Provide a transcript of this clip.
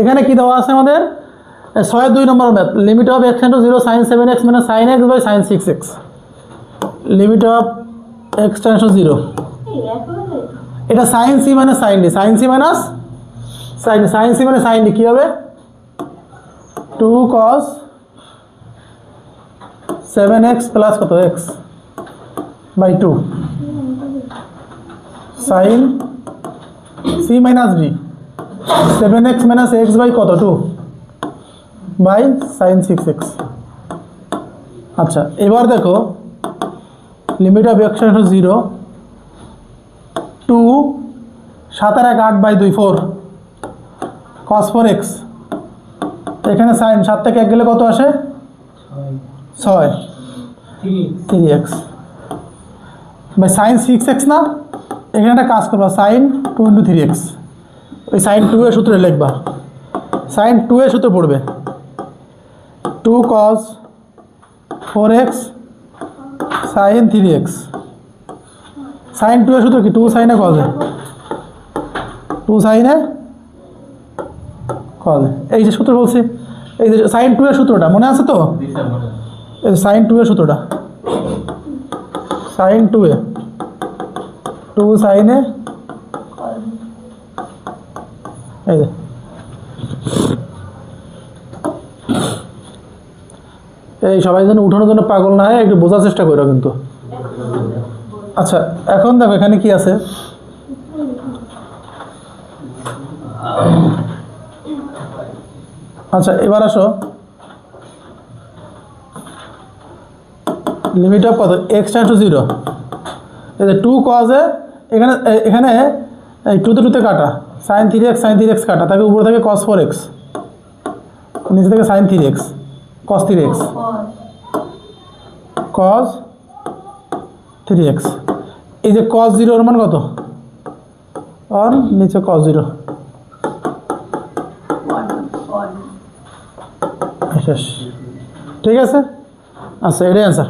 এখানে কি দেওয়া আছে আমাদের? এ, ছয়ের দুই নম্বর math limit of x into zero sine seven x মানে sine x by sine six x limit of x tends zero এটা সাইন সি মানে sine D sine C minus sine sine C মানে সাইন ডি কী হবে? Two cos seven x plus কত? X by two sine C minus D seven x minus x by কত? Two by sine six x আচ্ছা এবার দেখো limit of x to zero two সাতের এক আট বাই দুই ফোর কস ফোর এক্স এখানে সাইন সাত থেকে এক গেলে কত আসে? ছয়। Three x by sine six x না? এখানে একটা কাজ করব sine two into three x ওই সাইন টু এর সূত্রে লিখবা। সাইন টু এর সূত্রে পড়বে। Two cos four x sine three x sine two এর সূত্র কি? টু সাইনে কজে টু সাইনে কজে এই যে সূত্র বলছি, এই যে সাইন টু এর সূত্রটা, মনে আছে তো? এই সাইন টু এর সূত্রটা। সাইন টু এ টু সাইনে এই এই সবাই যেন উঠানোর জন্য পাগল না হয়, একটু বোঝার চেষ্টা করো কিন্তু। আচ্ছা এখন দেখো এখানে কি আছে? আচ্ছা এবার আসো। লিমিট অফ কত? এক্স টেন্স টু জিরো এই যে টু কজে এখানে এখানে এই টুতে টুতে কাটা। Sine three x sine three x কাটা। তাকে উপরে থাকে কস ফোর এক্স নিচে থেকে sine three x cos three x cos three x এই যে কস জিরোর মান কত? আর নিচে কস জিরো শেষ ঠিক আছে? আচ্ছা এটাই অ্যান্সার